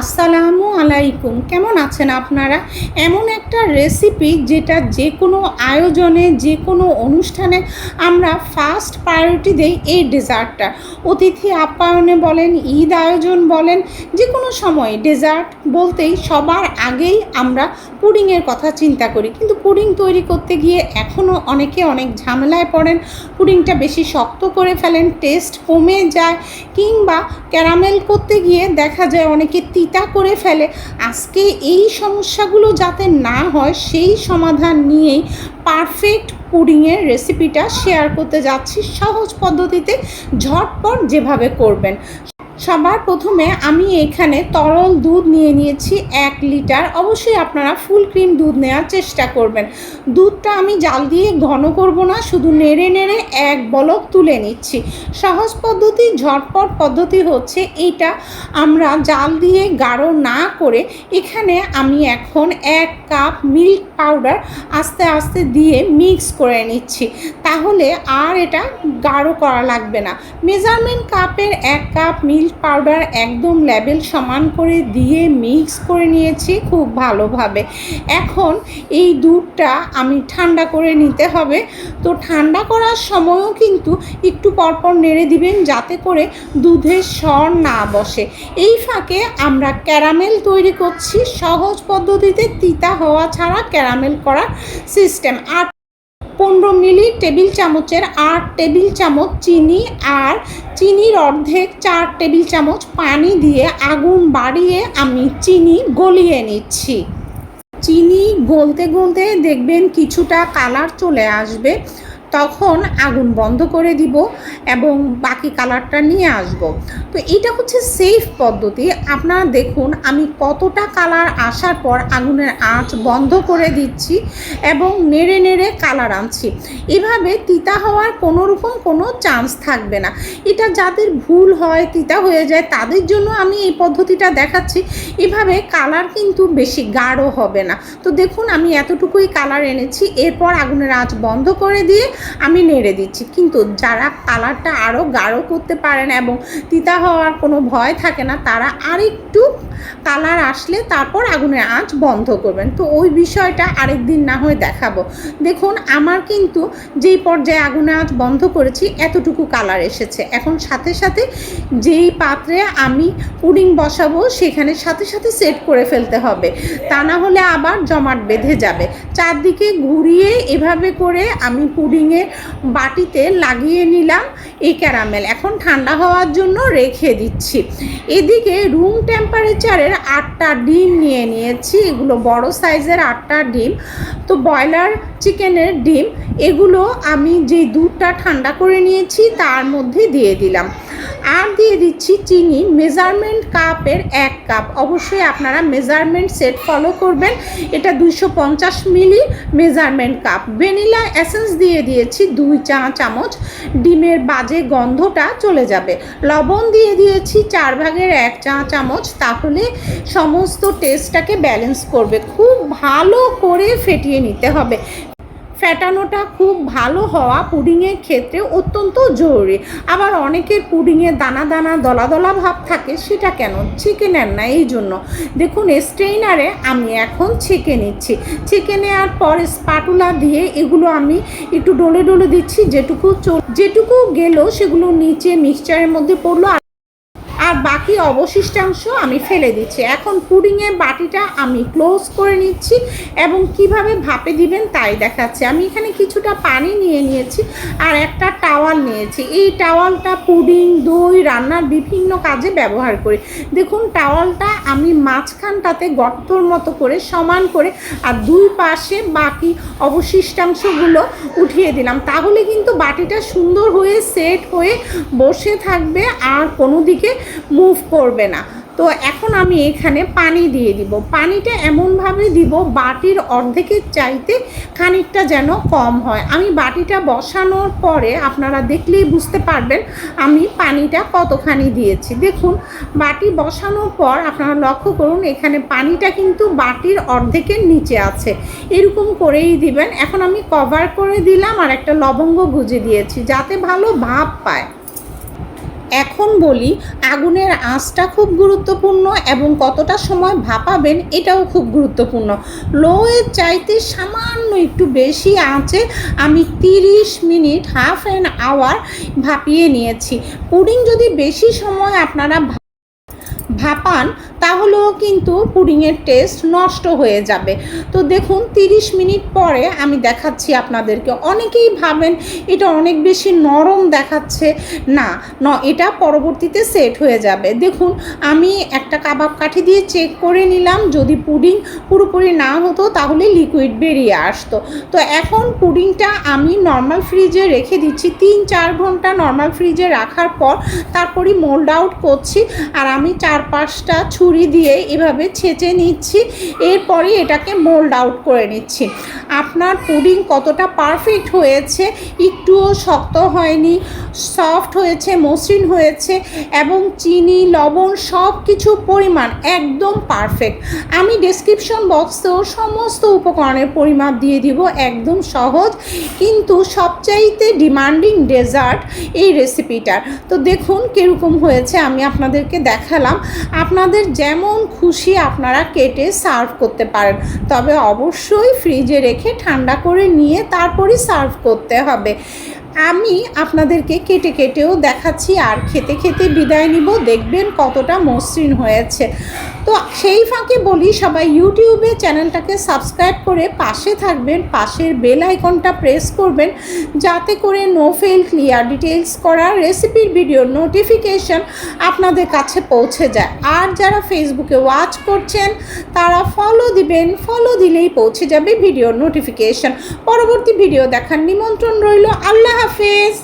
আসসালামু আলাইকুম। কেমন আছেন আপনারা? এমন একটা রেসিপি যেটা যে কোনো আয়োজনে যে কোনো অনুষ্ঠানে আমরা ফার্স্ট প্রায়োরিটি দেই এই ডেজার্টটা অতিথি আপ্যায়নে বলেন, ঈদ আয়োজন বলেন যে কোনো সময় ডেজার্ট বলতেই সবার আগেই আমরা পুডিংয়ের কথা চিন্তা করি। কিন্তু পুডিং তৈরি করতে গিয়ে এখনও অনেকে অনেক ঝামেলায় পড়েন। পুডিংটা বেশি শক্ত করে ফেলেন টেস্ট কমে যায়, কিংবা ক্যারামেল করতে গিয়ে দেখা যায় অনেকে তিতা করে ফেলে। আজকে এই সমস্যাগুলো যাতে না হয়, সেই সমাধান নিয়েই পারফেক্ট পুডিংয়ের রেসিপিটা শেয়ার করতে যাচ্ছি। সহজ পদ্ধতিতে ঝটপট যেভাবে করবেন। সবার প্রথমে আমি এখানে তরল দুধ নিয়ে নিয়েছি এক লিটার। অবশ্যই আপনারা ফুল ক্রিম দুধ নেওয়ার চেষ্টা করবেন। দুধটা আমি জাল দিয়ে ঘন করব না, শুধু নেড়ে নেড়ে এক বলক তুলে নিচ্ছি। সহজ পদ্ধতি, ঝটপট পদ্ধতি হচ্ছে এইটা আমরা জাল দিয়ে গাঢ় না করে এখানে আমি এখন এক কাপ মিল্ক পাউডার আস্তে আস্তে দিয়ে মিক্স করে নিচ্ছি। তাহলে আর এটা গাঢ় করা লাগবে না। মেজারমেন্ট কাপের এক কাপ মিল্ক পাউডার একদম লেভেল সমান করে দিয়ে মিক্স করে নিয়েছি খুব ভালোভাবে। এখন এই দুধটা আমি ঠান্ডা করে নিতে হবে। তো ঠান্ডা করার সময়ও কিন্তু একটু পরপর নেড়ে দিবেন যাতে করে দুধের স্বর না বসে। এই ফাঁকে আমরা ক্যারামেল তৈরি করছি। সহজ পদ্ধতিতে তিতা হওয়া ছাড়া ক্যারামেল করার সিস্টেম। আর পনেরো মিলি টেবিল চামচের আট টেবিল চামচ চিনি আর চিনির অর্ধেক চার টেবিল চামচ পানি দিয়ে আগুন বাড়িয়ে আমি চিনি গলিয়ে নিচ্ছি। চিনি গলতে গলতে দেখবেন কিছুটা কালার চলে আসবে। তখন আগুন বন্ধ করে দিব এবং বাকি কালারটা নিয়ে আসব। তো এটা হচ্ছে সেফ পদ্ধতি। আপনারা দেখুন, আমি কতটা কালার আসার পর আগুনের আঁচ বন্ধ করে দিচ্ছি এবং নেড়ে নেড়ে কালার আনছি। এভাবে তিতা হওয়ার কোনো রকম কোনো চান্স থাকবে না। এটা যাদের ভুল হয়, তিতা হয়ে যায়, তাদের জন্য আমি এই পদ্ধতিটা দেখাচ্ছি। এভাবে কালার কিন্তু বেশি গাঢ় হবে না। তো দেখুন, আমি এতটুকুই কালার এনেছি। এরপর আগুনের আঁচ বন্ধ করে দিয়ে আমি নেড়ে দিচ্ছি। কিন্তু যারা কালারটা আরও গাঢ় করতে পারেন এবং তিতা হওয়ার কোনো ভয় থাকে না, তারা আরেকটু কালার আসলে তারপর আগুনের আঁচ বন্ধ করবেন। তো ওই বিষয়টা আরেক দিন না হয়ে দেখাবো। দেখুন, আমার কিন্তু যেই পর্যায়ে আগুনের আঁচ বন্ধ করেছি, এতটুকু কালার এসেছে। এখন সাথে সাথে যেই পাত্রে আমি পুডিং বসাবো, সেখানে সাথে সাথে সেট করে ফেলতে হবে। তা না হলে আবার জমাট বেঁধে যাবে। চারদিকে ঘুরিয়ে এভাবে করে আমি পুডিংয়ে বাটিতে লাগিয়ে নিলাম এই ক্যারামেল। এখন ঠান্ডা হওয়ার জন্য রেখে দিচ্ছি। এদিকে রুম টেম্পারেচারের আটটা ডিম নিয়ে নিয়েছি। এগুলো বড় সাইজের আটটা ডিম। তো ব্রয়লার চিকেনের ডিম, এগুলো আমি যে দুধটা ঠান্ডা করে নিয়েছি তার মধ্যে দিয়ে দিলাম। আর দিয়ে দিচ্ছি চিনি। মেজারমেন্ট কাপের এক কাপ। অবশ্যই আপনারা মেজারমেন্ট সেট ফলো করবেন। এটা দুইশো পঞ্চাশ মিলি মেজারমেন্ট কাপ। ভ্যানিলা এসেন্স দিয়ে দিয়েছি দুই চা চামচ। ডিমের বাজে গন্ধটা চলে যাবে। লবণ দিয়ে দিয়েছি চার ভাগের এক চা চামচ। তাহলে সমস্ত টেস্টটাকে ব্যালেন্স করবে। খুব ভালো করে ফেটিয়ে নিতে হবে। ফ্যাটানোটা খুব ভালো হওয়া পুডিংয়ের ক্ষেত্রে অত্যন্ত জরুরি। আবার অনেকের পুডিংয়ে দানা দানা দলা দলা ভাব থাকে, সেটা কেন ছেঁকে নেন না? এই জন্য। দেখুন, স্ট্রেইনারে আমি এখন ছেঁকে নিচ্ছি। ছেঁকে নেওয়ার পর স্পাটুলা দিয়ে এগুলো আমি একটু ডলে ডলে দিচ্ছি, যেটুকু যেটুকু গেল সেগুলো নিচে মিক্সচারের মধ্যে পড়ল। আর বাকি অবশিষ্টাংশ আমি ফেলে দিচ্ছি। এখন পুডিংয়ের বাটিটা আমি ক্লোজ করে নিচ্ছি এবং কীভাবে ভাপে দিবেন তাই দেখাচ্ছি। আমি এখানে কিছুটা পানি নিয়ে নিয়েছি আর একটা টাওয়াল নিয়েছি। এই টাওয়ালটা পুডিং দই, রান্নার বিভিন্ন কাজে ব্যবহার করি। দেখুন টাওয়ালটা আমি মাঝখানটাতে গর্তর মতো করে সমান করে আর দুই পাশে বাকি অবশিষ্টাংশগুলো উঠিয়ে দিলাম। তাহলে কিন্তু বাটিটা সুন্দর হয়ে সেট হয়ে বসে থাকবে আর কোনো দিকে মুভ করবে না। তো এখন আমি এখানে পানি দিয়ে দিব। পানিটা এমনভাবে দিব, বাটির অর্ধেকের চাইতে খানিকটা যেন কম হয়। আমি বাটিটা বসানোর পরে আপনারা দেখলেই বুঝতে পারবেন আমি পানিটা কতখানি দিয়েছি। দেখুন, বাটি বসানোর পর আপনারা লক্ষ্য করুন, এখানে পানিটা কিন্তু বাটির অর্ধেকের নিচে আছে। এরকম করেই দিবেন। এখন আমি কভার করে দিলাম আর একটা লবঙ্গ গুজে দিয়েছি, যাতে ভালো ভাব পায়। এখন বলি, আগুনের আঁচটা খুব গুরুত্বপূর্ণ এবং কতটা সময় ভাপাবেন এটাও খুব গুরুত্বপূর্ণ। লোয়ের চাইতে সামান্য একটু বেশি আঁচে আমি তিরিশ মিনিট, হাফ অ্যান আওয়ার ভাপিয়ে নিয়েছি। পুডিং যদি বেশি সময় আপনারা ভাপান, তাহলেও কিন্তু পুডিংয়ের টেস্ট নষ্ট হয়ে যাবে। তো দেখুন 30 মিনিট পরে আমি দেখাচ্ছি আপনাদেরকে। অনেকেই ভাবেন এটা অনেক বেশি নরম দেখাচ্ছে। না, ন, এটা পরবর্তীতে সেট হয়ে যাবে। দেখুন, আমি একটা কাবাব কাঠি দিয়ে চেক করে নিলাম। যদি পুডিং পুরোপুরি না হতো, তাহলে লিকুইড বেরিয়ে আসতো। তো এখন পুডিংটা আমি নর্মাল ফ্রিজে রেখে দিচ্ছি। তিন, চার ঘণ্টা নর্মাল ফ্রিজে রাখার পর তারপরই মোল্ড আউট করছি। আর আমি চার পাঁচটা ছুরি দিয়ে এভাবে ছেঁচে নিচ্ছি। এরপরে এটাকে মোল্ড আউট করে নিচ্ছি। আপনার পুডিং কতটা পারফেক্ট হয়েছে, একটুও শক্ত হয়নি সফট হয়েছে, মসৃণ হয়েছে এবং চিনি, লবণ সব কিছু পরিমাণ একদম পারফেক্ট আমি ডেসক্রিপশন বক্সেও সমস্ত উপকরণের পরিমাপ দিয়ে দিব, একদম সহজ। কিন্তু সবচাইতে ডিমান্ডিং ডেজার্ট এই রেসিপিটার তো দেখুন কীরকম হয়েছে, আমি আপনাদেরকে দেখালাম। আপনাদের যেমন খুশি আপনারা কেটে সার্ভ করতে পারেন। তবে অবশ্যই ফ্রিজে রেখে ঠান্ডা করে নিয়ে তারপরই সার্ভ করতে হবে। আমি আপনাদেরকে কেটে কেটেও দেখাচ্ছি আর খেতে খেতে বিদায় নিব। দেখবেন কতটা মসৃণ হয়েছে। তো সেই ফাঁকে বলি, সবাই ইউটিউবে চ্যানেলটাকে সাবস্ক্রাইব করে পাশে থাকবেন, পাশের বেল আইকনটা প্রেস করবেন, যাতে করে নো ফেল ক্লিয়ার ডিটেলস করা রেসিপির ভিডিও নোটিফিকেশন আপনাদের কাছে পৌঁছে যায়। আর যারা ফেসবুকে ওয়াচ করছেন, তারা ফলো দিবেন ফলো দিলেই পৌঁছে যাবে ভিডিও নোটিফিকেশন পরবর্তী ভিডিও দেখার নিমন্ত্রণ রইল আল্লাহ হাফেজ